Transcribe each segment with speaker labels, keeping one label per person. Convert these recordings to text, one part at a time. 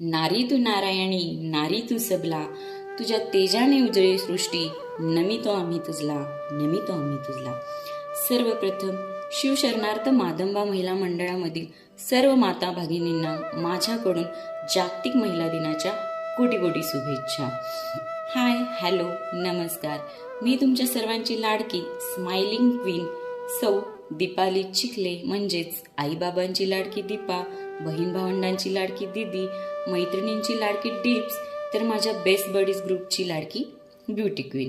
Speaker 1: नारी तू नारायणी नारी तू सबला. तुझ्या तेजाने उजळी सृष्टी नमितो आम्ही तुझला नमितो आम्ही तुझला. सर्वप्रथम शिवशरणार्थ मादंबा महिला मंडळामधील सर्व माता भगिनींना माझ्याकडून जागतिक महिला दिनाच्या कोटी कोटी शुभेच्छा. हाय हॅलो नमस्कार. मी तुमच्या सर्वांची लाडकी स्माइलिंग क्वीन सौ दीपाली चिखले म्हणजेच आईबाबांची लाडकी दीपा बहीण भावंडांची लाडकी दीदी मैत्रिणींची लाडकी डिप्स तर माझ्या बेस्ट बडीज ग्रुपची लाडकी ब्युटी क्वीन.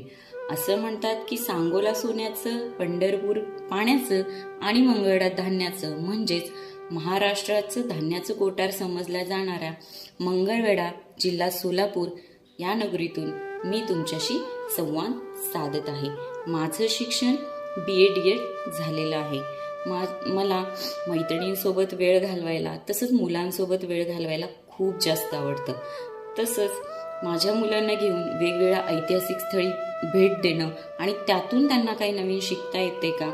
Speaker 1: असं म्हणतात की सांगोला सोन्याचं पंढरपूर पाण्याचं आणि मंगळा धान्याचं म्हणजेच महाराष्ट्राचं धान्याचं कोटार समजल्या जाणाऱ्या मंगळवेढा जिल्हा सोलापूर या नगरीतून मी तुमच्याशी संवाद साधत आहे. माझं शिक्षण बी ए डी एड झालेलं आहे. मा मला मैत्रिणींसोबत वेळ घालवायला तसंच मुलांसोबत वेळ घालवायला खूप जास्त आवडतं. तसंच माझ्या मुलांना घेऊन वेगवेगळ्या ऐतिहासिक स्थळी भेट देणं आणि त्यातून त्यांना काही नवीन शिकता येते का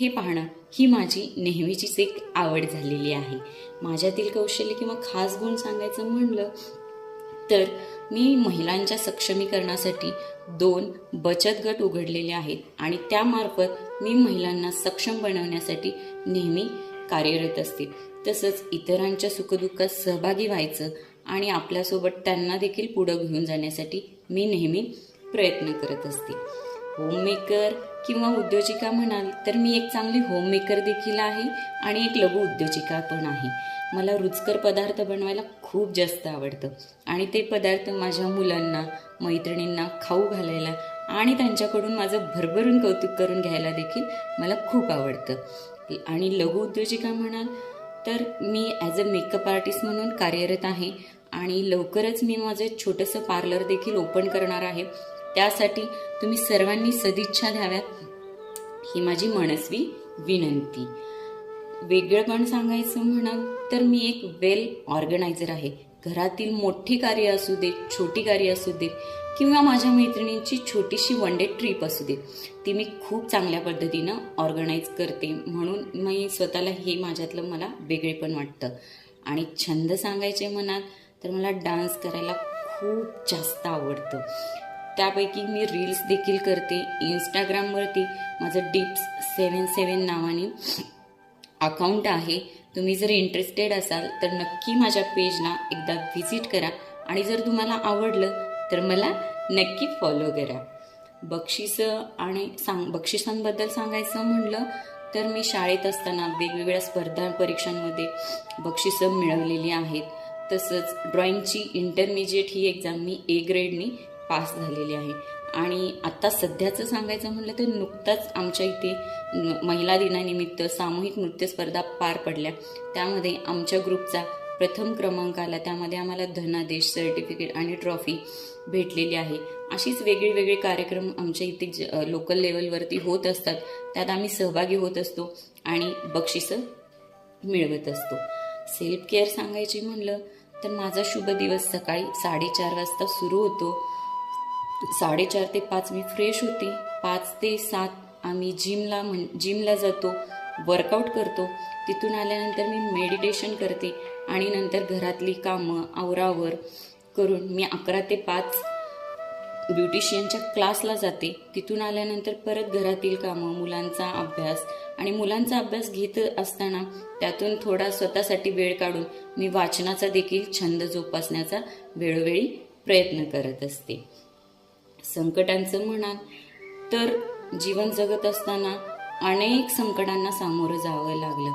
Speaker 1: हे पाहणं ही माझी नेहमीचीच एक आवड झालेली आहे. माझ्यातील कौशल्य किंवा खास गुण सांगायचं म्हणलं तर मी महिलांच्या सक्षमीकरणासाठी दोन बचत गट उघडलेले आहेत आणि त्यामार्फत मी महिलांना सक्षम बनवण्यासाठी नेहमी कार्यरत असते. तसंच इतरांच्या सुखदुःखात सहभागी व्हायचं आणि आपल्यासोबत त्यांना देखील पुढं घेऊन जाण्यासाठी मी नेहमी प्रयत्न करत असते. होममेकर किंवा उद्योजिका म्हणाल तर मी एक चांगली होममेकर देखील आहे आणि एक लघु उद्योजिका पण आहे. मला रुचकर पदार्थ बनवायला खूप जास्त आवडतं. आणि ते पदार्थ माझ्या मुलांना मैत्रिणींना खाऊ घालायला आणि त्यांच्याकडून माझं भरभरून कौतुक करून घ्यायला देखील मला खूप आवडतं. आणि लघु उद्योजिका म्हणाल तर मी ॲज अ मेकअप आर्टिस्ट म्हणून कार्यरत आहे आणि लवकरच मी माझं छोटंसं पार्लर देखील ओपन करणार आहे. त्यासाठी तुम्ही सर्वांनी सदिच्छा द्याव्यात. ही माझी मनस्वी विनंती. वेगळंपण सांगायचं म्हणाल तर मी एक वेल ऑर्गनायझर आहे. घरातील मोठी कार्य असू देत छोटी कार्य असू देत किंवा माझ्या मैत्रिणींची छोटीशी वन डे ट्रिप असू दे ती मी खूप चांगल्या पद्धतीनं ऑर्गनाईज करते म्हणून मी स्वतःला हे माझ्यातलं मला वेगळेपण वाटतं. आणि छंद सांगायचे म्हणाल तर मला डान्स करायला खूप जास्त आवडतं. त्यापैकी मी रील्स देखील करते. इंस्टाग्रामवरती माझं डिप्स सेवन सेवन नावाने अकाउंट आहे. तुम्ही जर इंटरेस्टेड असाल तर नक्की माझ्या पेजला एकदा व्हिजिट करा. आणि जर तुम्हाला आवडलं तर मला नक्की फॉलो करा. बक्षिसं आणि सांग बक्षिसांबद्दल सांगायचं म्हणलं तर मी शाळेत असताना वेगवेगळ्या स्पर्धा परीक्षांमध्ये बक्षिसं मिळवलेली आहेत. तसंच ड्रॉइंगची इंटरमिजिएट ही एक्झाम मी ए ग्रेडनी पास झालेली आहे. आणि आत्ता सध्याचं सांगायचं म्हटलं तर नुकताच आमच्या इथे महिला दिनानिमित्त सामूहिक नृत्य स्पर्धा पार पडल्या. त्यामध्ये आमच्या ग्रुपचा प्रथम क्रमांक आला. त्यामध्ये आम्हाला धनादेश सर्टिफिकेट आणि ट्रॉफी भेटलेली आहे. अशीच वेगळी वेगळी कार्यक्रम आमच्या इथे ज लोकल लेवलवरती होत असतात. त्यात आम्ही सहभागी होत असतो आणि बक्षिसं मिळवत असतो. सेल्फ केअर सांगायची म्हणलं तर माझा शुभ दिवस सकाळी साडेचार वाजता सुरू होतो. साडेचार ते पाच मी फ्रेश होते. पाच ते सात आम्ही जिमला म्हण जिमला जातो वर्कआउट करतो. तिथून आल्यानंतर मी मेडिटेशन करते आणि नंतर घरातली कामं आवरावर करून मी अकरा ते पाच ब्युटिशियनच्या क्लासला जाते. तिथून आल्यानंतर परत घरातील कामं मुलांचा अभ्यास आणि मुलांचा अभ्यास घेत असताना त्यातून थोडा स्वतःसाठी वेळ काढून मी वाचनाचा देखील छंद जोपासण्याचा वेळोवेळी प्रयत्न करत असते. संकटांचं म्हणाल तर जीवन जगत असताना अनेक संकटांना सामोरं जावं लागलं.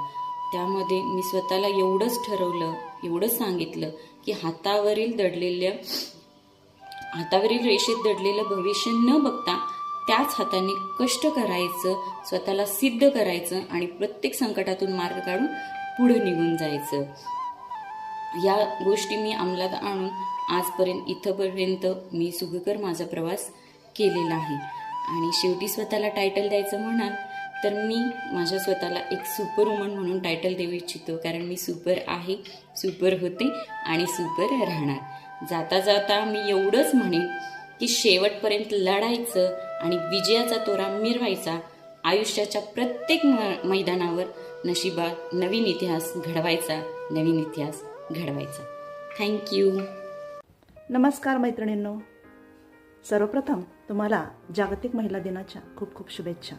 Speaker 1: त्यामध्ये मी स्वतःला एवढंच ठरवलं एवढंच सांगितलं की हातावरील दडलेल्या हातावरील रेषेत दडलेलं भविष्य न बघता त्याच हाताने कष्ट करायचं स्वतःला सिद्ध करायचं आणि प्रत्येक संकटातून मार्ग काढून पुढे निघून जायचं. या गोष्टी मी अंमलात आणून आजपर्यंत इथंपर्यंत मी सुखकर माझा प्रवास केलेला आहे. आणि शेवटी स्वतःला टायटल द्यायचं म्हणाल तर मी माझ्या स्वतःला एक सुपर वुमन म्हणून टायटल देऊ इच्छितो. कारण मी सुपर आहे सुपर होते आणि सुपर राहणार. जाता जाता मी एवढंच म्हणेन की शेवटपर्यंत लढायचं आणि विजयाचा तोरा मिरवायचा आयुष्याच्या प्रत्येक म मैदानावर नशिबात नवीन इतिहास घडवायचा नवीन इतिहास घडवायचा. थँक्यू
Speaker 2: नमस्कार मैत्रिणींनो. सर्वप्रथम तुम्हाला जागतिक महिला दिनाच्या खूप खूप शुभेच्छा.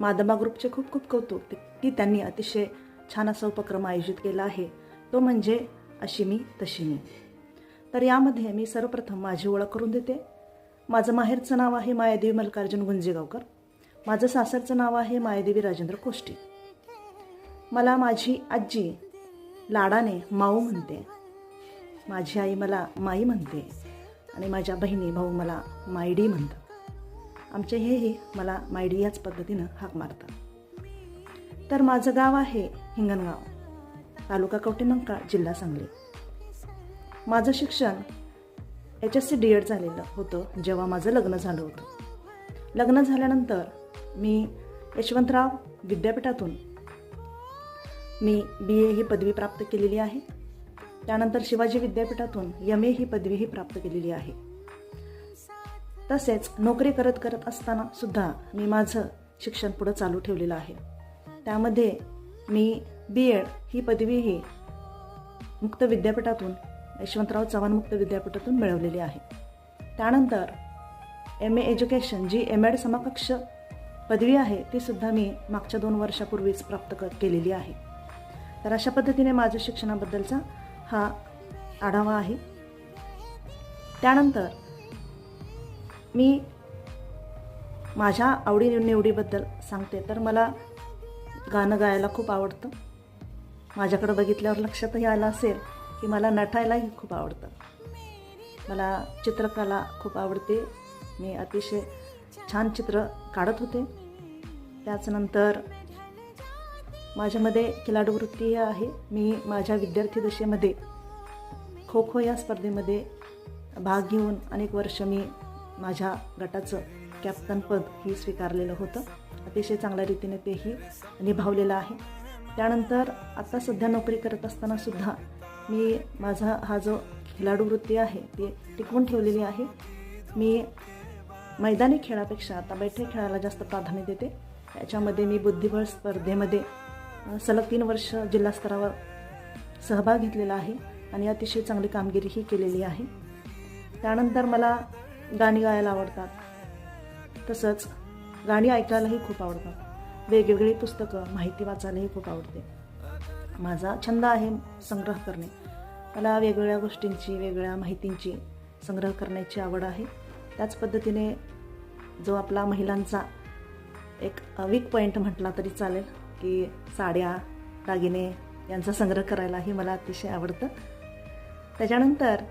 Speaker 2: मादमा ग्रुपचे खूप खूप कौतुक की त्यांनी अतिशय छान असा उपक्रम आयोजित केला आहे. तो म्हणजे अशी मी तशी मी. तर यामध्ये मी सर्वप्रथम माझी ओळख करून देते. माझं माहेरचं नाव आहे मायादेवी मल्कार्जुन गुंजेगावकर. माझं सासरचं नाव आहे मायादेवी राजेंद्र कोष्टी. मला माझी आजी लाडाने माऊ म्हणते. माझी आई मला माई म्हणते आणि माझ्या बहिणी भाऊ मला मायडी म्हणतात. आमचे हेही मला मायडी याच पद्धतीनं हाक मारतात. तर माझं गाव आहे हिंगणगाव तालुका कवटेमंका जिल्हा सांगली. माझं शिक्षण H S C D Ed झालेलं होतं जेव्हा माझं लग्न झालं होतं. लग्न झाल्यानंतर मी यशवंतराव विद्यापीठातून मी बी ए ही पदवी प्राप्त केलेली आहे. त्यानंतर शिवाजी विद्यापीठातून एम ए ही पदवीही प्राप्त केलेली आहे. तसेच नोकरी करत करत असताना सुद्धा मी माझं शिक्षण पुढं चालू ठेवलेलं आहे. त्यामध्ये मी बी एड ही पदवीही मुक्त विद्यापीठातून यशवंतराव चव्हाण मुक्त विद्यापीठातून मिळवलेली आहे. त्यानंतर एम ए एज्युकेशन जी एम एड समकक्ष पदवी आहे ती सुद्धा मी मागच्या दोन वर्षापूर्वीच प्राप्त क केलेली आहे. तर अशा पद्धतीने माझ्या शिक्षणाबद्दलचा हा आढावा आहे. त्यानंतर मी माझ्या आवडी निवडीबद्दल सांगते. तर मला गाणं गायला खूप आवडतं. माझ्याकडं बघितल्यावर लक्षातही आलं असेल की मला नटायलाही खूप आवडतं. मला चित्रकला खूप आवडते. मी अतिशय छान चित्र काढत होते. त्याचनंतर माझ्यामध्ये खिलाडूवृत्ती आहे. मी माझ्या विद्यार्थी दशेमध्ये खो खो या स्पर्धेमध्ये भाग घेऊन अनेक वर्ष मी माझ्या गटाचं कॅप्टनपद ही स्वीकारलेलं होतं. अतिशय चांगल्या रीतीने तेही निभावलेलं आहे. त्यानंतर आता सध्या नोकरी करत असताना सुद्धा मी माझा हा जो खिलाडू वृत्ती आहे ती टिकवून ठेवलेली आहे. मी मैदानी खेळापेक्षा आता बैठे खेळाला जास्त प्राधान्य देते. त्याच्यामध्ये मी बुद्धिबळ स्पर्धेमध्ये सलग तीन वर्ष जिल्हा स्तरावर सहभाग घेतलेला आहे आणि अतिशय चांगली कामगिरीही केलेली आहे. त्यानंतर मला गाणी गायला आवडतात. तसंच गाणी ऐकायलाही खूप आवडतात. वेगवेगळी पुस्तकं माहिती वाचायलाही खूप आवडते. माझा छंद आहे संग्रह करणे. मला वेगवेगळ्या गोष्टींची वेगवेगळ्या माहितींची संग्रह करण्याची आवड आहे. त्याच पद्धतीने जो आपला महिलांचा एक वीक पॉईंट म्हटला तरी चालेल. की साड्या दागिने यांचा संग्रह करायलाही मला अतिशय आवडतं. त्याच्यानंतर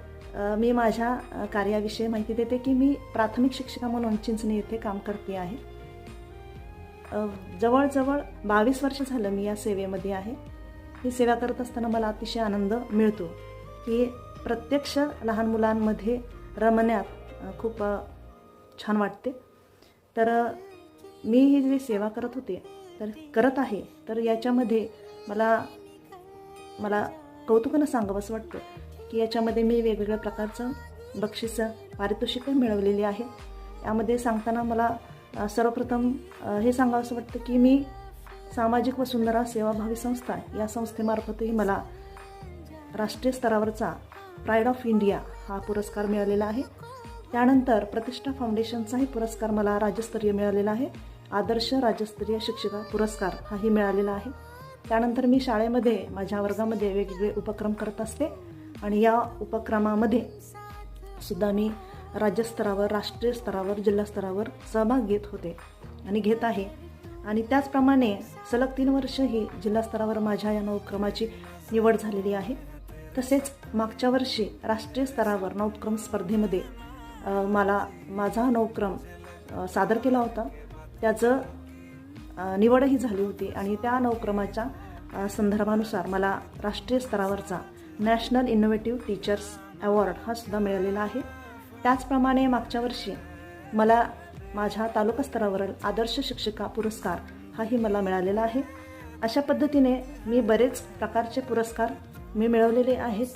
Speaker 2: मी माझ्या कार्याविषयी माहिती देते की मी प्राथमिक शिक्षिका म्हणून चिंचणी येथे काम करते आहे. जवळजवळ बावीस वर्ष झालं मी या सेवेमध्ये आहे. ही सेवा करत असताना मला अतिशय आनंद मिळतो की प्रत्यक्ष लहान मुलांमध्ये रमण्यात खूप छान वाटते. तर मी ही जी सेवा करत होते तर करत आहे. तर याच्यामध्ये मला मला कौतुकानं सांगावंसं वाटतं की याच्यामध्ये मी वेगवेगळ्या प्रकारचं बक्षिसं पारितोषिकं मिळवलेली आहे. यामध्ये सांगताना मला सर्वप्रथम हे सांगावंसं वाटतं की मी सामाजिक व सुंदरा सेवाभावी संस्था या संस्थेमार्फतही मला राष्ट्रीय स्तरावरचा प्राईड ऑफ इंडिया हा पुरस्कार मिळालेला आहे. त्यानंतर प्रतिष्ठा फाउंडेशनचाही पुरस्कार मला राज्यस्तरीय मिळालेला आहे. आदर्श राज्यस्तरीय शिक्षिका पुरस्कार हाही मिळालेला आहे. त्यानंतर मी शाळेमध्ये माझ्या वर्गामध्ये वेगवेगळे उपक्रम करत असते आणि या उपक्रमामध्ये सुद्धा मी राज्यस्तरावर राष्ट्रीय स्तरावर जिल्हा स्तरावर सहभाग घेत होते आणि घेत आहे. आणि त्याचप्रमाणे सलग तीन वर्षही जिल्हास्तरावर जिल्हा स्तरावर माझ्या या नवक्रमाची निवड झालेली आहे. तसेच मागच्या वर्षी राष्ट्रीय स्तरावर नवक्रम स्पर्धेमध्ये मला माझा नवक्रम सादर केला होता. त्याचं निवडही झाली होती आणि त्या नवक्रमाच्या संदर्भानुसार मला राष्ट्रीय स्तरावरचा नॅशनल इनोव्हेटिव्ह टीचर्स अवॉर्ड हा सुद्धा मिळालेला आहे. त्याचप्रमाणे मागच्या वर्षी मला माझ्या तालुका स्तरावरील आदर्श शिक्षिका पुरस्कार हाही मला मिळालेला आहे. अशा पद्धतीने मी बरेच प्रकारचे पुरस्कार मी मिळवलेले आहेत.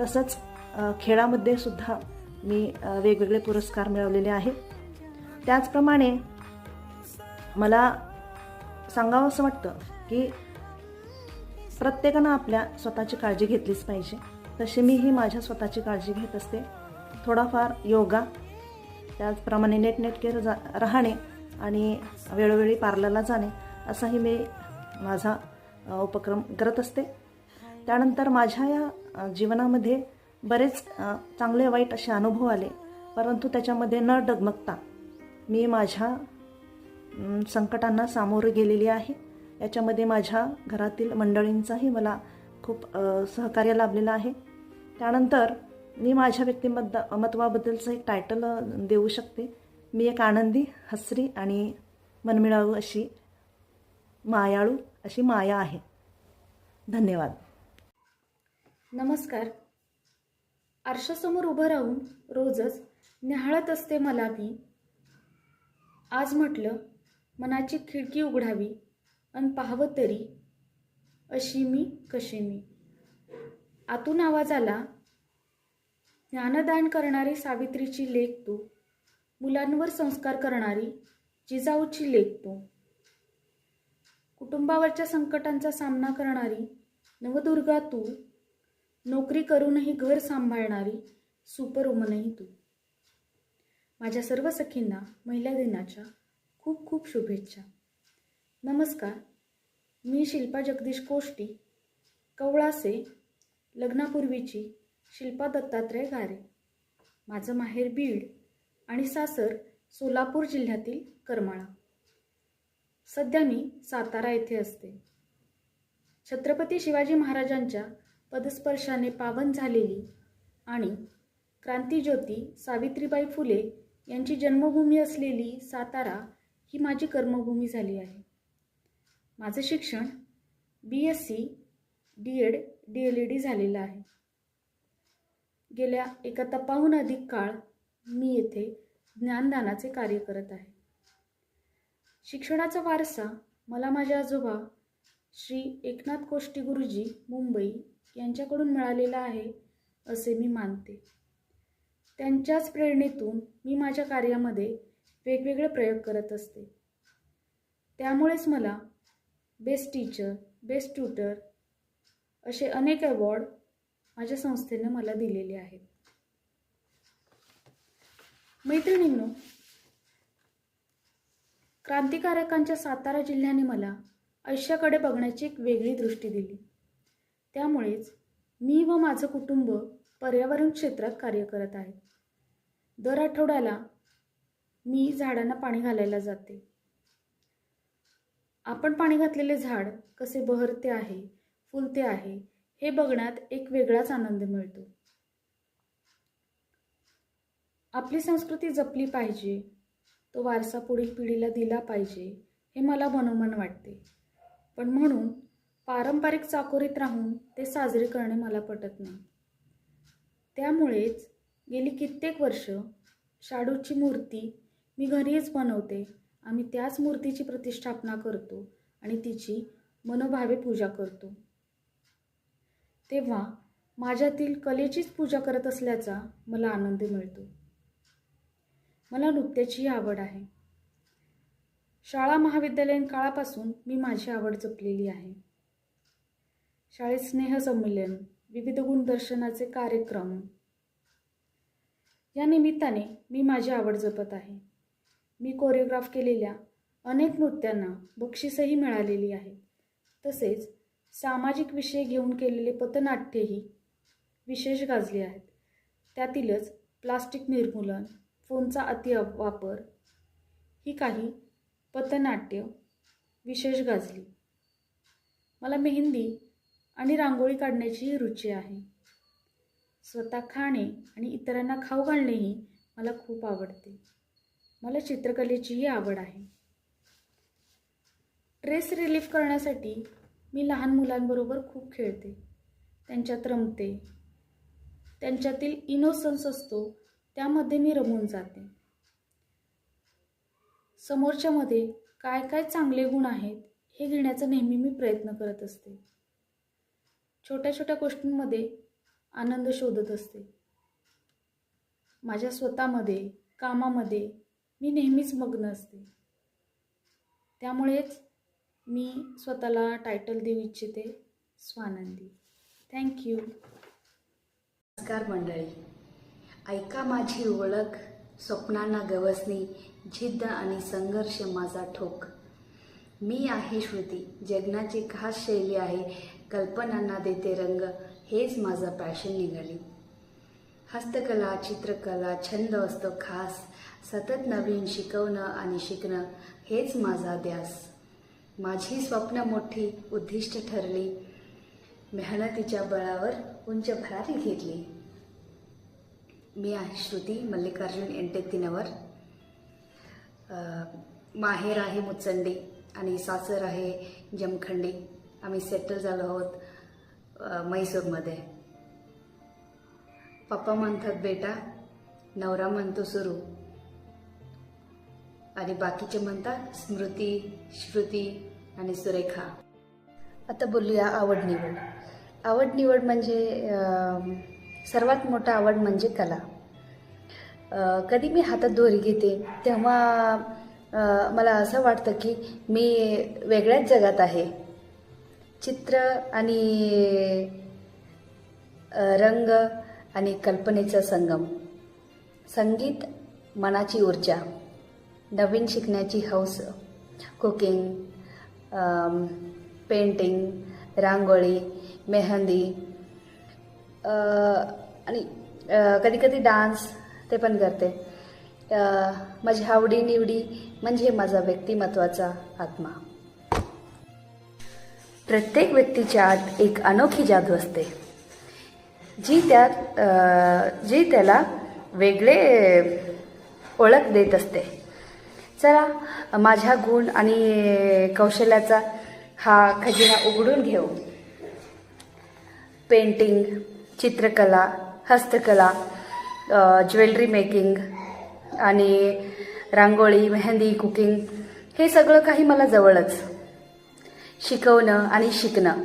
Speaker 2: तसंच खेळामध्ये सुद्धा मी वेगवेगळे पुरस्कार मिळवलेले आहेत. त्याचप्रमाणे मला सांगावं असं वाटतं की प्रत्येकानं आपल्या स्वतःची काळजी घेतलीच पाहिजे. तशी मीही माझ्या स्वतःची काळजी घेत असते. थोडाफार योगा त्याचप्रमाणे नेटनेटके जा राहणे आणि वेळोवेळी पार्लरला जाणे असाही मी माझा उपक्रम करत असते. त्यानंतर माझ्या या जीवनामध्ये बरेच चांगले वाईट असे अनुभव आले परंतु त्याच्यामध्ये न डगमगता मी माझ्या संकटांना सामोरे गेलेली आहे. याच्यामध्ये माझ्या घरातील मंडळींचाही मला खूप सहकार्य लाभलेलं आहे. त्यानंतर मी माझ्या व्यक्तिमत्व मत्वाबद्दलचं एक टायटल देऊ शकते. मी एक आनंदी हसरी आणि मनमिळावू अशी मायाळू अशी माया आहे. धन्यवाद.
Speaker 3: नमस्कार. आरशासमोर उभं राहून रोजच न्याहाळत असते मला मी. आज म्हटलं मनाची खिडकी उघडावी अन पाहावं तरी अशी मी कशी मी. आतून आवाज आला ज्ञानदान करणारी सावित्रीची लेख तू मुलांवर संस्कार करणारी जिजाऊची लेख तू. कुटुंबावरच्या संकटांचा सामना करणारी नवदुर्गा तू नोकरी करूनही घर सांभाळणारी सुपरवुमनही तू. माझ्या सर्व सखींना महिला दिनाच्या खूप खूप शुभेच्छा. नमस्कार. मी शिल्पा जगदीश कोष्टी कवळासे लग्नापूर्वीची शिल्पा दत्तात्रय गारे. माझं माहेर बीड आणि सासर सोलापूर जिल्ह्यातील करमाळा. सध्या मी सातारा येथे असते. छत्रपती शिवाजी महाराजांच्या पदस्पर्शाने पावन झालेली आणि क्रांतीज्योती सावित्रीबाई फुले यांची जन्मभूमी असलेली सातारा ही माझी कर्मभूमी झाली आहे. माझं शिक्षण B S C D Ed D L E D झालेलं आहे. गेल्या एका तपाहून अधिक काळ मी येथे ज्ञानदानाचे कार्य करत आहे. शिक्षणाचा वारसा मला माझे आजोबा श्री एकनाथ कोष्टी गुरुजी मुंबई यांच्याकडून मिळालेला आहे असे मी मानते. त्यांच्याच प्रेरणेतून मी माझ्या कार्यामध्ये वेगवेगळे प्रयोग करत असते. त्यामुळेच मला बेस्ट टीचर बेस्ट ट्युटर असे अनेक अवॉर्ड माझ्या संस्थेनं मला दिलेले आहेत. मैत्रिणींनो क्रांतिकारकांच्या सातारा जिल्ह्याने मला आयुष्याकडे बघण्याची एक वेगळी दृष्टी दिली. त्यामुळेच मी व माझं कुटुंब पर्यावरण क्षेत्रात कार्य करत आहे. दर आठवड्याला मी झाडांना पाणी घालायला जाते. आपण पाणी घातलेले झाड कसे बहरते आहे फुलते आहे हे बघण्यात एक वेगळाच आनंद मिळतो. आपली संस्कृती जपली पाहिजे तो वारसा पुढील पिढीला दिला पाहिजे हे मला मनोमन वाटते. पण म्हणून पारंपरिक चाकोरीत राहून ते साजरे करणे मला पटत नाही. त्यामुळेच गेली कित्येक वर्ष शाडूची मूर्ती मी घरीच बनवते. आम्ही त्याच मूर्तीची प्रतिष्ठापना करतो आणि तिची मनोभावे पूजा करतो. तेव्हा माझ्यातील कलेचीच पूजा करत असल्याचा मला आनंद मिळतो. मला नृत्याचीही आवड आहे. शाळा महाविद्यालयीन काळापासून मी माझी आवड जपलेली आहे. शाळेत स्नेहसंमेलन विविध गुणदर्शनाचे कार्यक्रम. या निमित्ताने मी माझी आवड जपत आहे. मी कोरिओग्राफ केलेल्या अनेक नृत्यांना बक्षीसही मिळालेली आहेत तसेच सामाजिक विषय घेऊन केलेले पथनाट्यही विशेष गाजले आहेत. त्यातीलच प्लास्टिक निर्मूलन फोनचा अति वापर ही काही पथनाट्य विशेष गाजली. मला मेहंदी आणि रांगोळी काढण्याचीही रुची आहे. स्वतः खाणे आणि इतरांना खाऊ घालणेही मला खूप आवडते. मला चित्रकलेचीही आवड आहे. ट्रेस रिलीफ करण्यासाठी मी लहान मुलांबरोबर खूप खेळते. त्यांच्यात रमते. त्यांच्यातील इनोसन्स असतो त्यामध्ये मी रमून जाते. समोरच्यामध्ये काय काय चांगले गुण आहेत हे घेण्याचा नेहमी मी प्रयत्न करत असते. छोट्या छोट्या गोष्टींमध्ये आनंद शोधत असते. माझ्या स्वतःमध्ये कामामध्ये मी नेहमीच मग्न असते. त्यामुळेच मी स्वतःला टायटल देऊ इच्छिते स्वानंदी. थँक्यू
Speaker 4: नमस्कार मंडळी. ऐका माझी ओळख स्वप्नांना गवसणी जिद्द आणि संघर्ष माझा ठोक. मी आहे श्रुती जगण्याची खास शैली आहे कल्पनांना देते रंग हेच माझं पॅशन निघाली. हस्तकला चित्रकला छंद असतो खास. सतत नवीन शिकवणं आणि शिकणं हेच माझा ध्यास माझी स्वप्न मोठी उद्दिष्ट ठरली. मेहनतीच्या बळावर उंच भरारी घेतली. मी आहे श्रुती मल्लिकार्जुन एंटेक माहेर आहे मुचंडी आणि सासर आहे जमखंडी. आम्ही सेटल झालो आहोत मैसूरमध्ये. पप्पा म्हणतात बेटा नवरा म्हणतो सुरू. आणि बाकीचे म्हणतात स्मृती श्रुती आणि सुरेखा. आता बोलूया आवड निवड. आवड निवड म्हणजे सर्वात मोठा आवड म्हणजे कला. कधी मी हातात दोरी घेते तेव्हा मला असं वाटतं की मी वेगळ्याच जगात आहे. चित्र आणि रंग आणि कल्पनेचा संगम. संगीत मनाची ऊर्जा. नवीन शिकण्याची हौस cooking painting um, rangoli mehndi आणि कधी कधी डान्स ते पण करते. माझी आवडी निवडी म्हणजे माझा व्यक्तिमत्वाचा आत्मा. प्रत्येक व्यक्तीच्या आत एक अनोखी जादू असते. जी त्यात जी त्याला वेगळे ओळख देत असते. चला माझ्या गुण आणि कौशल्याचा हा खजिना उघडून घेऊ. पेंटिंग चित्रकला हस्तकला ज्वेलरी मेकिंग आणि रांगोळी मेहंदी कुकिंग हे सगळं काही मला जवळच. शिकवणं आणि शिकणं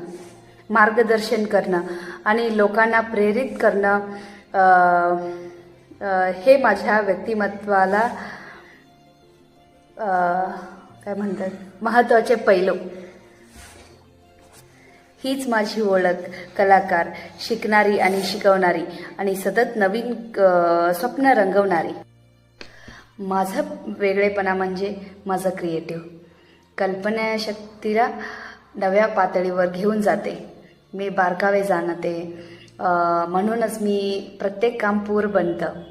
Speaker 4: मार्गदर्शन करणं आणि लोकांना प्रेरित करणं हे माझ्या व्यक्तिमत्वाला काय म्हणतात? महत्त्वाचे पैलू. हीच माझी ओळख कलाकार शिकणारी आणि शिकवणारी आणि सतत नवीन स्वप्न रंगवणारी. माझं वेगळेपणा म्हणजे माझं क्रिएटिव्ह कल्पनाशक्तीला नव्या पातळीवर घेऊन जाते. मी बारकावे जाणते. म्हणूनच मी प्रत्येक काम पूर बनतं.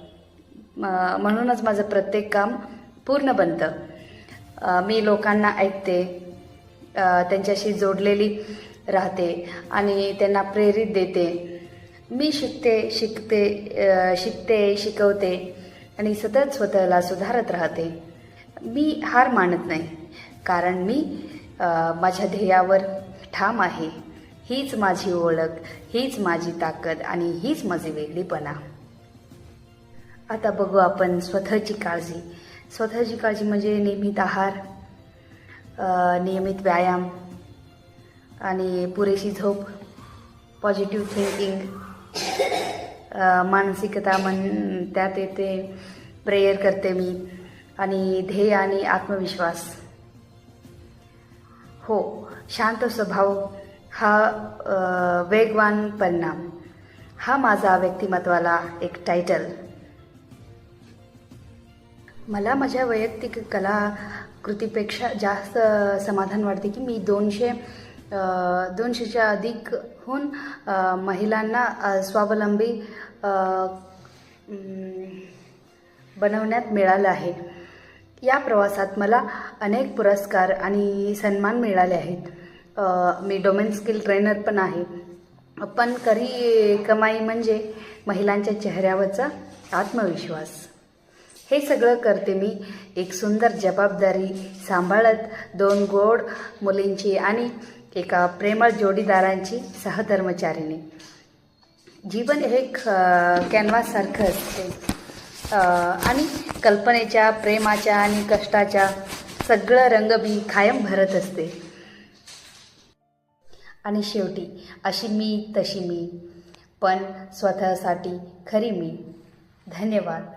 Speaker 4: म्हणूनच माझं प्रत्येक काम पूर्ण बनतं. मी लोकांना ऐकते त्यांच्याशी जोडलेली राहते आणि त्यांना प्रेरित देते. मी शिकते शिकते शिकते शिकवते आणि सतत स्वतःला सुधारत राहते. मी हार मानत नाही कारण मी माझ्या ध्येयावर ठाम आहे. हीच माझी ओळख हीच माझी ताकद आणि हीच माझी वेगळीपणा. आता बघू आपण स्वतःची काळजी. स्वतःची काळजी म्हणजे नियमित आहार नियमित व्यायाम आणि पुरेशी झोप पॉझिटिव्ह थिंकिंग मानसिकता मन त्यात येते प्रेयर करते मी आणि ध्येय आणि आत्मविश्वास. हो शांत स्वभाव हा वेगवान परिणाम. हा माझा व्यक्तिमत्वाला एक टायटल मला माझ्या वैयक्तिक कलाकृतीपेक्षा जास्त समाधान वाटते की मी दोनशे दोनशेच्या अधिकहून महिलांना स्वावलंबी बनवण्यात मिळालं आहे. या प्रवासात मला अनेक पुरस्कार आणि सन्मान मिळाले आहेत. मी डोमेन स्किल ट्रेनर पण आहे. पण खरी कमाई म्हणजे महिलांच्या चेहऱ्यावरचा आत्मविश्वास. हे सगळं करते मी. एक सुंदर जबाबदारी सांभाळत दोन गोड मुलींची आणि एका प्रेमळ जोडीदारांची सहधर्मचारिणी. जीवन हे कॅनव्हाससारखं असते. आणि कल्पनेच्या प्रेमाच्या आणि कष्टाच्या सगळं रंग मी कायम भरत असते. आणि शेवटी अशी मी तशी मी. पण स्वतःसाठी खरी मी. धन्यवाद.